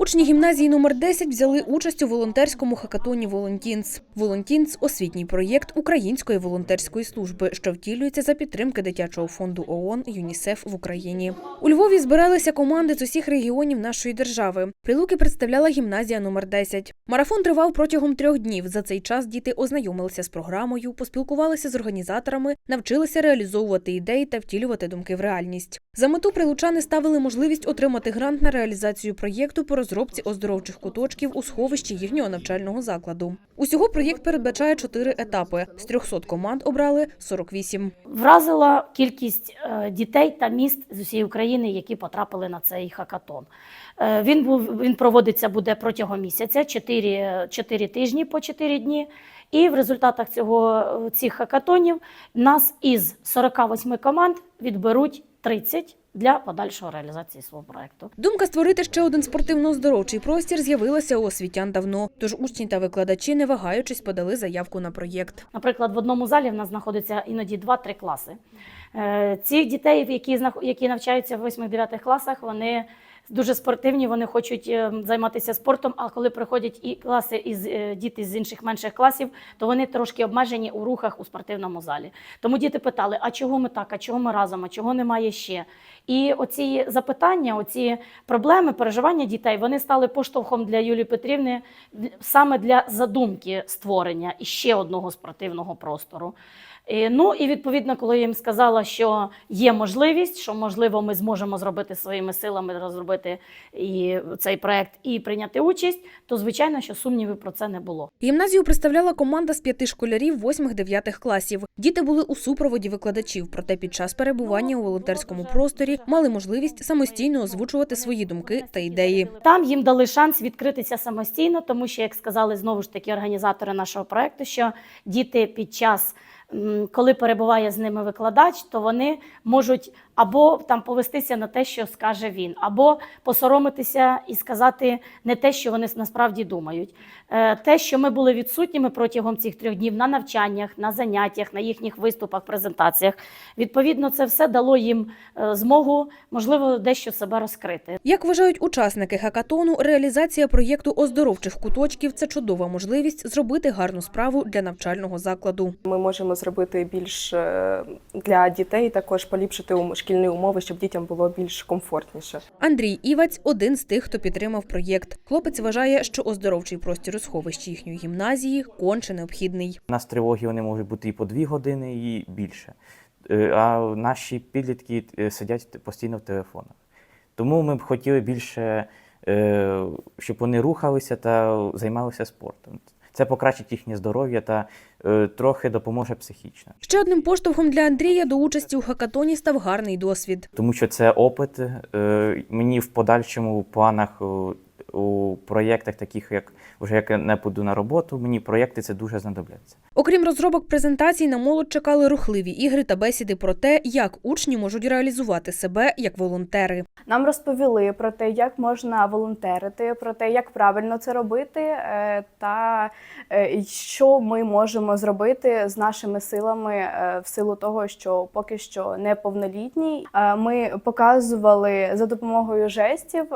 Учні гімназії номер 10 взяли участь у волонтерському хакатоні Волонтінс. Волонтінс освітній проєкт Української волонтерської служби, що втілюється за підтримки дитячого фонду ООН ЮНІСЕФ в Україні. У Львові збиралися команди з усіх регіонів нашої держави. Прилуки представляла гімназія номер 10. Марафон тривав протягом трьох днів. За цей час діти ознайомилися з програмою, поспілкувалися з організаторами, навчилися реалізовувати ідеї та втілювати думки в реальність. За мету прилучани ставили можливість отримати грант на реалізацію проєкту по розробці оздоровчих куточків у сховищі їхнього навчального закладу. Усього проєкт передбачає чотири етапи. З 300 команд обрали 48. Вразила кількість е, дітей та міст з усієї України, які потрапили на цей хакатон. Е, Він був він проводиться буде протягом місяця, 4, 4 тижні по 4 дні. І в результатах цього цих хакатонів нас із 48 команд відберуть 30 для подальшої реалізації свого проекту. Думка створити ще один спортивно-оздоровчий простір з'явилася у освітян давно. Тож учні та викладачі, не вагаючись, подали заявку на проєкт. Наприклад, в одному залі в нас знаходиться іноді 2-3 класи. Ці Цих дітей, які, які навчаються в 8-9 класах, вони дуже спортивні, вони хочуть е, займатися спортом, а коли приходять і класи із е, діти з інших менших класів, то вони трошки обмежені у рухах у спортивному залі. Тому діти питали: а чого ми так, а чого ми разом, а чого немає ще? І оці запитання, оці проблеми, переживання дітей, вони стали поштовхом для Юлії Петрівни саме для задумки створення іще одного спортивного простору. Е, Ну і відповідно, коли я їм сказала, що є можливість, що можливо ми зможемо зробити своїми силами розробити і цей проект і прийняти участь, то звичайно, що сумнівів про це не було. Гімназію представляла команда з п'яти школярів 8-9 класів. Діти були у супроводі викладачів, проте під час перебування у волонтерському просторі мали можливість самостійно озвучувати свої думки та ідеї. Там їм дали шанс відкритися самостійно, тому що, як сказали знову ж таки організатори нашого проекту, що діти під час, коли перебуває з ними викладач, то вони можуть або там повестися на те, що скаже він, або посоромитися і сказати не те, що вони насправді думають. Е, Те, що ми були відсутніми протягом цих трьох днів на навчаннях, на заняттях, на їхніх виступах, презентаціях, відповідно, це все дало їм е, змогу, можливо, дещо себе розкрити. Як вважають учасники хакатону, реалізація проєкту оздоровчих куточків це чудова можливість зробити гарну справу для навчального закладу. Ми можемо зробити більш е, для дітей, також поліпшити шкільні умови, щоб дітям було більш комфортніше. Андрій Івець один з тих, хто підтримав проєкт. Хлопець вважає, що оздоровчий простір у сховищі їхньої гімназії конче необхідний. У нас тривоги вони можуть бути і по дві години, і більше. Е, А наші підлітки е, сидять постійно в телефонах. Тому ми б хотіли більше, щоб вони рухалися та займалися спортом. Це покращить їхнє здоров'я та е, трохи допоможе психічно. Ще одним поштовхом для Андрія до участі у хакатоні став гарний досвід. Тому що це опит. е, Мені в подальшому планах е, у проєктах, таких як вже як я не піду на роботу, мені проєкти це дуже знадобляться. Окрім розробок презентацій, на молодь чекали рухливі ігри та бесіди про те, як учні можуть реалізувати себе як волонтери. Нам розповіли про те, як можна волонтерити, про те, як правильно це робити, е, та е, що ми можемо зробити з нашими силами е, в силу того, що поки що неповнолітній. Е, Ми показували за допомогою жестів.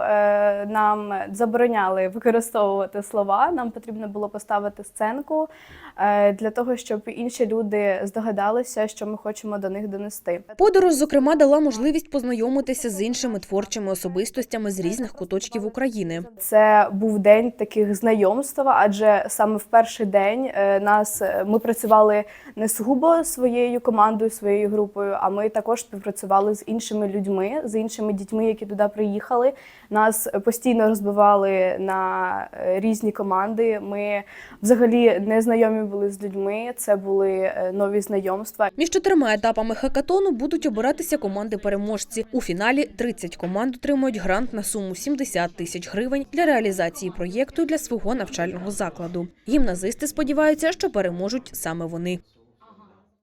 Нам забороняли використовувати слова. Нам потрібно було поставити сценку е, для того, щоб інші люди здогадалися, що ми хочемо до них донести. Подорож, зокрема, дала можливість познайомитися з іншими творчими особистостями з різних куточків України. Це був день таких знайомств, адже саме в перший день е, нас е, ми працювали не сугубо своєю командою, своєю групою, а ми також співпрацювали з іншими людьми, з іншими дітьми, які туди приїхали. Нас постійно розбивали на е, різні команди. Ми взагалі не знайомі були з людьми. Це були е, нові знайомства. Між чотирма етапами хакатону будуть обиратися команди-переможці. У фіналі 30 команд отримують грант на суму 70 тисяч гривень для реалізації проєкту для свого навчального закладу. Гімназисти сподіваються, що переможуть саме вони.